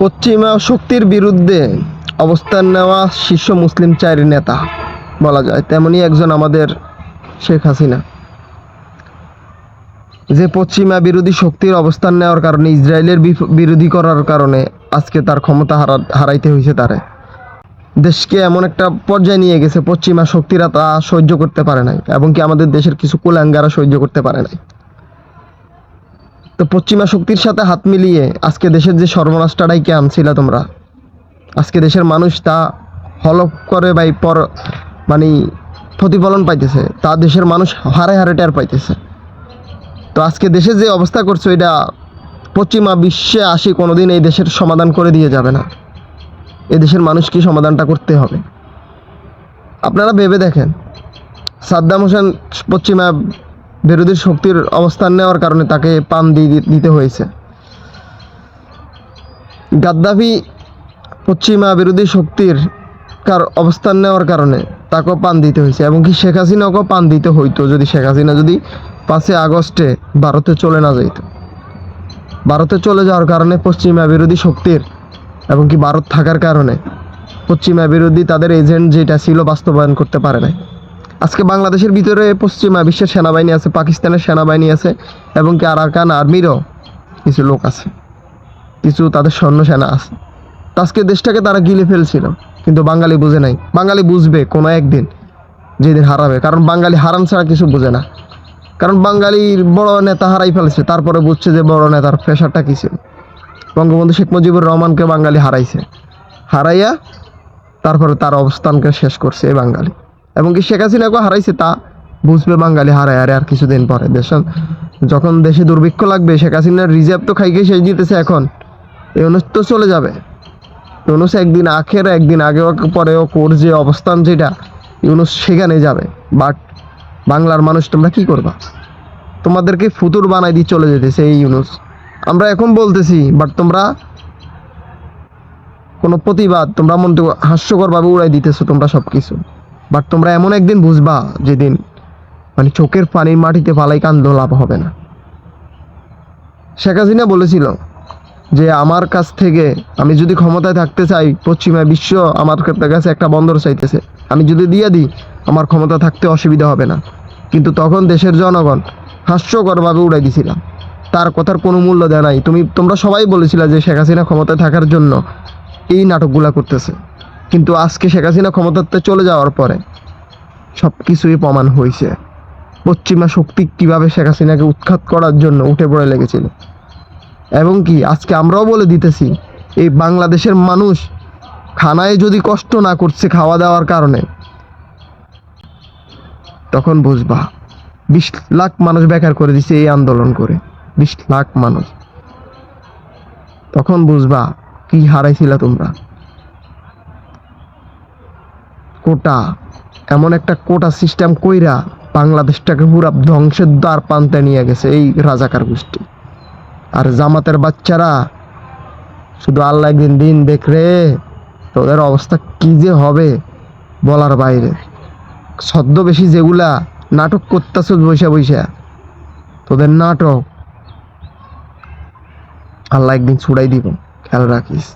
পশ্চিমা শক্তির বিরুদ্ধে অবস্থান নেওয়া শীর্ষ মুসলিম চার নেতা, বলা যায়। তেমনি একজন আমাদের শেখ হাসিনা। যে পশ্চিমা বিরোধী শক্তির অবস্থান নেওয়ার কারণে, ইসরায়েলের বিরোধী করার কারণে আজকে তার ক্ষমতা হারা, হারাইতে হয়েছে তারে। দেশকে এমন একটা পর্যায়ে নিয়ে গেছে, পশ্চিমা শক্তিরা তা সহ্য করতে পারে নাই, এবং কি আমাদের দেশের কিছু কুলাঙ্গারা সহ্য করতে পারে নাই। তো পশ্চিমা শক্তির সাথে হাত মিলিয়ে আজকে দেশের যে সর্বনাশটাই কে আনছিল তোমরা? আজকে দেশের মানুষ তা হলপ করে বা পর মানে প্রতিফলন পাইতেছে, তা দেশের মানুষ হারে হারে টের পাইতেছে। তো আজকে দেশে যে অবস্থা করছ, এটা পশ্চিমা বিশ্বে আসি কোনোদিন এই দেশের সমাধান করে দিয়ে যাবে না। এ দেশের মানুষকে সমাধানটা করতে হবে? আপনারা ভেবে দেখেন, সাদ্দাম হোসেন পশ্চিমা বিরোধী শক্তির অবস্থান নেওয়ার কারণে তাকে পান দিয়ে দিতে হয়েছে। গাদ্দাফি পশ্চিমা বিরোধী শক্তির কার অবস্থান নেওয়ার কারণে তাকেও পান দিতে হয়েছে এবং কি শেখ হাসিনাকেও পান দিতে হইতো যদি শেখ হাসিনা যদি পাঁচই আগস্টে ভারতে চলে না যাইতো। ভারতে চলে যাওয়ার কারণে পশ্চিমা বিরোধী শক্তির এবং কি ভারত থাকার কারণে পশ্চিমা বিরোধী তাদের এজেন্ট যেটা ছিল বাস্তবায়ন করতে পারে নাই। আজকে বাংলাদেশের ভিতরে পশ্চিমা বিশ্বের সেনাবাহিনী আছে, পাকিস্তানের সেনাবাহিনী আছে, এবং কি আরাকান আর্মিরও কিছু লোক আছে। কিছু তাদের সৈন্য সেনা আছে। আজকে দেশটাকে তারা গিলে ফেলছিল, কিন্তু বাঙালি বুঝে নাই। বাঙালি বুঝবে কোনো একদিন যেদিন হারাবে, কারণ বাঙালি হারান ছাড়া কিছু বুঝে না। কারণ বাঙালির বড় নেতা হারাই ফেলেছে, তারপরে বুঝছে যে বড় নেতার প্রেশারটা কী ছিল। বঙ্গবন্ধু শেখ মুজিবুর রহমানকে বাঙালি হারাইছে। হারাইয়া তারপরে তার অবস্থানকে শেষ করছে এই বাঙালি। এবং কি শেখ হাসিনাকেও হারাইছে তা বুঝবে বাঙালি হারায়, আরে আর কিছুদিন পরে। দেশ, যখন দেশে দুর্ভিক্ষ লাগবে, শেখ হাসিনার রিজার্ভ তো খাইকে শেষ দিতেছে এখন। ইউনুস তো চলে যাবে। ইউনুস একদিন আখের, একদিন আগে পরেও কোর যে অবস্থান যেটা, ইউনুস সেখানে যাবে। বাট বাংলার মানুষ তোমরা কি করবা? তোমাদেরকে ফুতুর বানাই দিয়ে চলে যেতেছে এই ইউনুস। আমরা এখন বলতেছি, বাট তোমরা কোনো প্রতিবাদ, তোমরা মন হাস্যকরভাবে উড়াই দিতেছো তোমরা সব কিছু বাট তোমরা এমন একদিন বুঝবা যেদিন মানে চোখের পানির মাটিতে পালাই কান্দ লাভ হবে না। শেখ হাসিনা বলেছিল যে, আমার কাছ থেকে আমি যদি ক্ষমতায় থাকতে চাই, পশ্চিমা বিশ্ব আমার কাছে একটা বন্দর চাইতেছে। আমি যদি দিয়ে দিই, আমার ক্ষমতা থাকতে অসুবিধা হবে না। কিন্তু তখন দেশের জনগণ হাস্যকরভাবে উড়াই দিছিলাম তার কথার কোনো মূল্য দেয় নাই। তুমি, তোমরা সবাই বলেছিলে যে, শেখ হাসিনা ক্ষমতায় থাকার জন্য এই নাটকগুলা করতেছে। কিন্তু আজকে শেখ হাসিনা ক্ষমতাতে চলে যাওয়ার পরে সব কিছুই প্রমাণ হয়েছে। পশ্চিমা শক্তি কীভাবে শেখ হাসিনাকে উৎখাত করার জন্য উঠে পড়ে লেগেছিল। এবং কি, আজকে আমরাও বলে দিতেছি, এই বাংলাদেশের মানুষ খানায় যদি কষ্ট না করছে খাওয়া দাওয়ার কারণে, তখন বুঝবা, বিশ লাখ মানুষ বেকার করে দিছে এই আন্দোলন করে, বিশ লাখ মানুষ। তখন বুঝবা কি হারাইছিলা তোমরা। কোটা। এমন একটা কোটা সিস্টেম কইরা বাংলাদেশটাকে পুরা ধ্বংসের দ্বার পান্তে নিয়ে গেছে এই রাজাকার গোষ্ঠী। আর জামাতের বাচ্চারা, শুধু আল্লাহ একদিন দিন দেখ রে তোদের অবস্থা কি যে হবে বলার বাইরে। ছদ্মবেশী যেগুলা নাটক করতেছ বৈশা বৈশা তোদের নাটক। আল্লাহ একদিন ছুড়াই দিব, খেয়াল রাখিস।